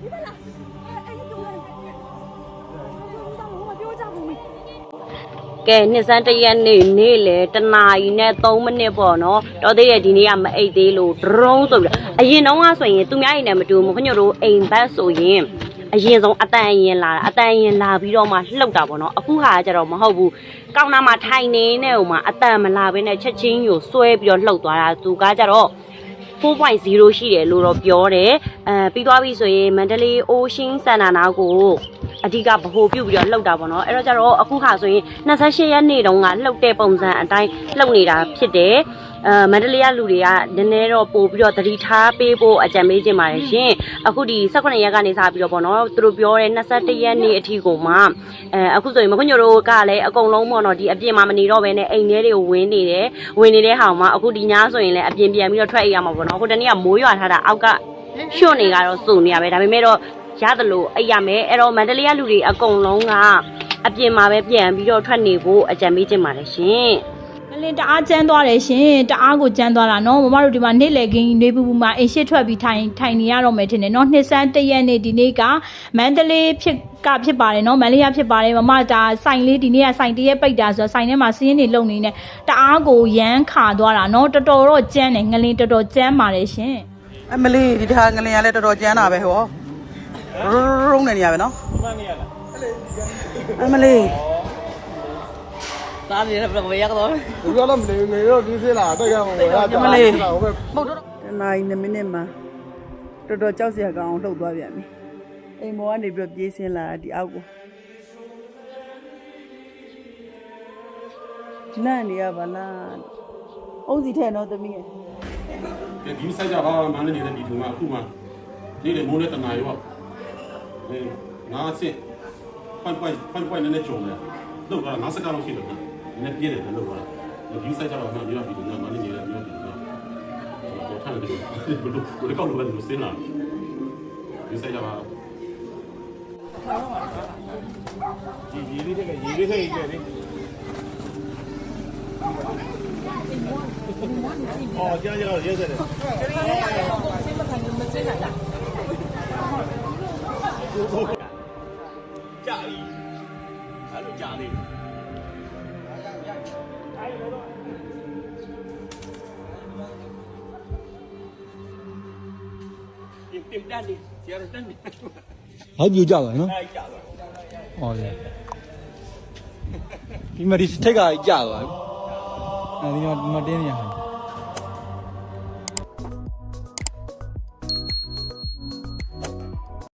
ဒီမလားအဲ့ဒီပြောလိုက်ပြောကြဘူးမင်းကဲနှစ်စန်းတရက်နေ့နေ့လေတနာရီနဲ့3မိနစ်ပေါ့နော်တော်သေးရဲ့ဒီနေ့ကမအိတ်သေးလို့ drone ဆိုပြီးအရင်တုန်းကဆိုရင်သူများအိမ်နဲ့မတူဘူးခင်ဗျတို့အိမ်ဘက်ဆိုရင်အရင်ဆုံးအတန်ရင်လာတာအတန်ရင်လာပြီးတော့မှလှုပ်တာပေါ့နော်အခုဟာကြတော့မဟုတ်ဘူးကောင်းနာမှာထိုင်နေနဲ့ဟိုမှာအတန်မလာဘဲနဲ့ချက်ချင်းကိုဆွဲပြီးတော့လှုပ်သွားတာသူကကြတော့ 4.0ရှိတယ်လို့တော့ပြောတယ်အဲပြီးသွားပြီဆိုရင်မန္တလေး Ocean Center နာကိုအဓိကဗဟိုပြုတ်ပြီးတော့လှုပ်တာပေါ့နော်အဲ့တော့ကျတော့အခုခါဆိုရင်28ရက်နေ့တုန်းကလှုပ်တဲ့ပုံစံအတိုင်းလှုပ်နေတာဖြစ်တယ် အဲမန္တလေးကလူတွေကနည်းနည်းတော့ပို့ပြီးတော့သတိထားပေးဖို့အကြံပေးချင်ပါတယ်ရှင်အခုဒီ18ရက်ကနေစပြီးတော့ပေါ့နော်သူတို့ပြောတဲ့21ရက်နေ့အထိကိုမှအဲအခုဆိုရင်မခွညိုတို့ကလည်းအကုန်လုံးပေါ့နော်ဒီအပြင်မှာမနေတော့ဘဲနဲ့အိမ်ထဲတွေကိုဝင်နေတယ်ဝင်နေတဲ့ဟာမှာအခုဒီညဆိုရင်လည်းအပြင်ပြန်ပြီးတော့ထွက်အိမ်ရမှာပေါ့နော်အခုတနေ့ကမိုးရွာထားတာအောက်ကရွှွနေကတော့စုံနေရပဲဒါပေမဲ့တော့ရတယ်လို့အိပ်ရမယ်အဲ့တော့မန္တလေးကလူတွေအကုန်လုံးကအပြင်မှာပဲပြန်ပြီးတော့ထွက်နေဖို့အကြံပေးချင်ပါတယ်ရှင် ငလင်တအားကျန်းသွားတယ်ရှင်တအားကိုကျန်းသွားတာနော်မမတို့ဒီမှာနေ့လည်ခင်းနေပူပူမှာအိမ်ရှိထွက်ပြီးထိုင်ထိုင်နေရတော့မယ်ထင်တယ်နော်နှစ်ဆန်းတစ်ရက်နေ့ဒီနေ့ကမန္တလေးဖြစ်ကဖြစ်ပါတယ်နော်မန္တလေးကဖြစ်ပါတယ်မမဒါဆိုင်လေးဒီနေ့ကဆိုင်တရက်ပိတ်တာဆိုတော့ဆိုင်ထဲမှာစီးရင်နေလုံနေနေတအားကိုရမ်းခါသွားတာနော်တော်တော်တော့ကျန်းတယ်ငလင်တော်တော်ကျန်းပါတယ်ရှင်အမလေးဒီထားငလင်ရလဲတော်တော်ကျန်းတာပဲဟောရုံးနေနေရပဲနော်အမလေး သားနေတယ်ဘယ်ရကတော့ဒီကတော့မနေနေတော့ဒီစစ်လာတက်ရမှာပဲအမလေးဟိုပဲပုတ်တော့တနာရီ2မိနစ်မှာတော်တော်ကြောက်စရာကောင်းအောင်လှုပ်သွားပြန်ပြီအိမ်မောကနေပြီးတော့ပြေးဆင်းလာတာဒီအောက်ကိုနန့်နေရပါလားအုံးစီထဲနော်သမီးရဲ့ကဲဒီဆိုင်ကြပါမန်းနေတဲ့ဒီထုံကအခုမှနေ့လေမိုးနဲ့တနာရောအဲငါစစ်ဖွင့်ဖွင့်ဖွင့်ဖွင့်နဲ့ကြုံတယ်လောက်တာငါစကားလို့ရှိတယ် နည်းပြည့်တယ်လောက်တာဒီဆိုင်ကြပါမှဒီတော့ဒီထုံကမန်းနေတယ်မျိုးဒီတော့တော့ထားတယ်ဘယ်လိုဘယ်လိုကောက်လို့လဲလို့စင်းလာဒီဆိုင်ကြပါဒီဒီလေးတွေကရေလေးထိတ်ကြတယ်အော်ကြားကြတော့ရဲစတယ် ကြာပြီအဲ့လိုကြာနေပြင်ပြင်တန်းနေဆရာတန်းနေဟုတ်ပြူကြပါနော်အဲ့ကြာတော့ဟောလေဒီမှာဒီထိတ်ကကြာသွားပြီအဲဒီမှာဒီမှာတင်းနေရဟာ